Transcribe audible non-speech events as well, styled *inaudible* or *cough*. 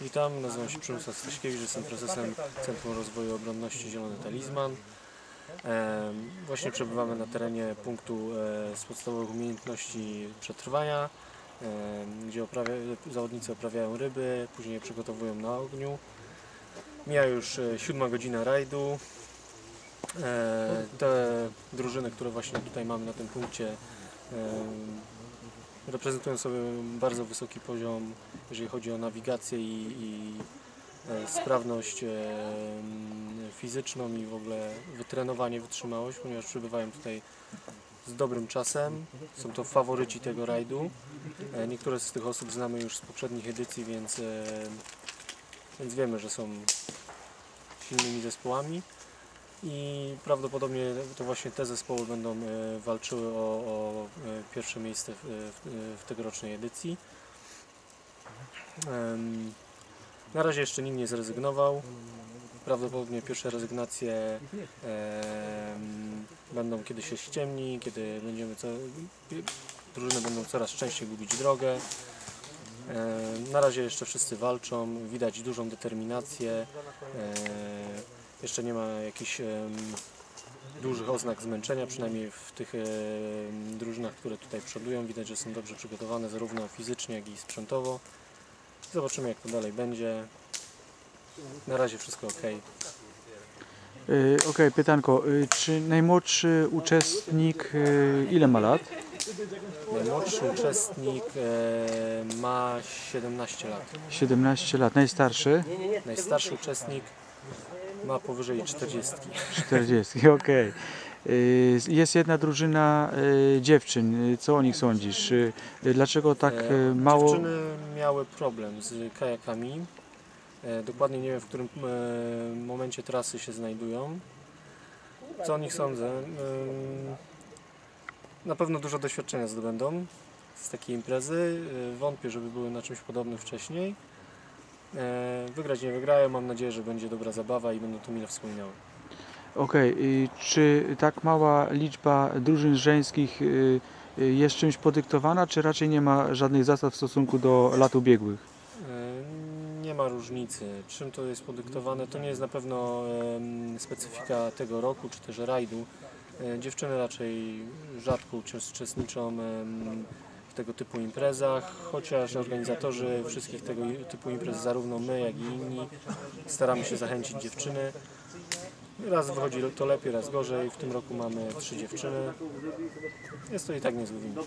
Witam, nazywam się Przemysław Staśkiewicz, jestem prezesem Centrum Rozwoju Obronności Zielony Talizman. Właśnie przebywamy na terenie punktu e, z podstawowych umiejętności przetrwania, gdzie uprawia, zawodnicy uprawiają ryby, później je przygotowują na ogniu. Mija już e, siódma godzina rajdu. E, Te drużyny, które właśnie tutaj mamy na tym punkcie, reprezentują sobie bardzo wysoki poziom, jeżeli chodzi o nawigację i, i e, sprawność e, fizyczną i w ogóle wytrenowanie, wytrzymałość, ponieważ przybywają tutaj z dobrym czasem. Są to faworyci tego rajdu. E, Niektóre z tych osób znamy już z poprzednich edycji, więc, więc wiemy, że są silnymi zespołami. I prawdopodobnie to właśnie te zespoły będą e, walczyły o, o e, pierwsze miejsce w, w, w tegorocznej edycji. Na razie jeszcze nikt nie zrezygnował. Prawdopodobnie pierwsze rezygnacje będą kiedy się ściemni, kiedy będziemy co, drużyny będą coraz częściej gubić drogę. Na razie jeszcze wszyscy walczą, widać dużą determinację. Jeszcze nie ma jakichś dużych oznak zmęczenia, przynajmniej w tych drużynach, które tutaj przodują. Widać, że są dobrze przygotowane zarówno fizycznie, jak i sprzętowo. Zobaczymy jak to dalej będzie. Na razie wszystko ok. Y, Okej, pytanko. y, Czy najmłodszy uczestnik y, ile ma lat? Najmłodszy uczestnik e, ma 17 lat. 17 lat. Najstarszy? Najstarszy uczestnik ma powyżej 40. 40. *laughs* Okej. Y, Jest jedna drużyna y, dziewczyn. Co o nich sądzisz? Y, Dlaczego tak E, mało? Dziewczyny miały problem z kajakami. E, Dokładnie nie wiem w którym e, momencie trasy się znajdują. Co o nich sądzę? Na pewno dużo doświadczenia zdobędą z takiej imprezy. Wątpię, żeby były na czymś podobnym wcześniej. E, Wygrać nie wygrają. Mam nadzieję, że będzie dobra zabawa i będą to mile wspominały. Okej. y, Czy tak mała liczba drużyn żeńskich y, y, jest czymś podyktowana, czy raczej nie ma żadnych zasad w stosunku do lat ubiegłych? E, Nie ma różnicy. Czym to jest podyktowane? To nie jest na pewno specyfika tego roku, czy też rajdu. E, Dziewczyny raczej rzadko uczestniczą tego typu imprezach, chociaż organizatorzy wszystkich tego typu imprez, zarówno my, jak i inni, staramy się zachęcić dziewczyny. Raz wychodzi to lepiej, raz gorzej. W tym roku mamy trzy dziewczyny. Jest to i tak niezły wynik.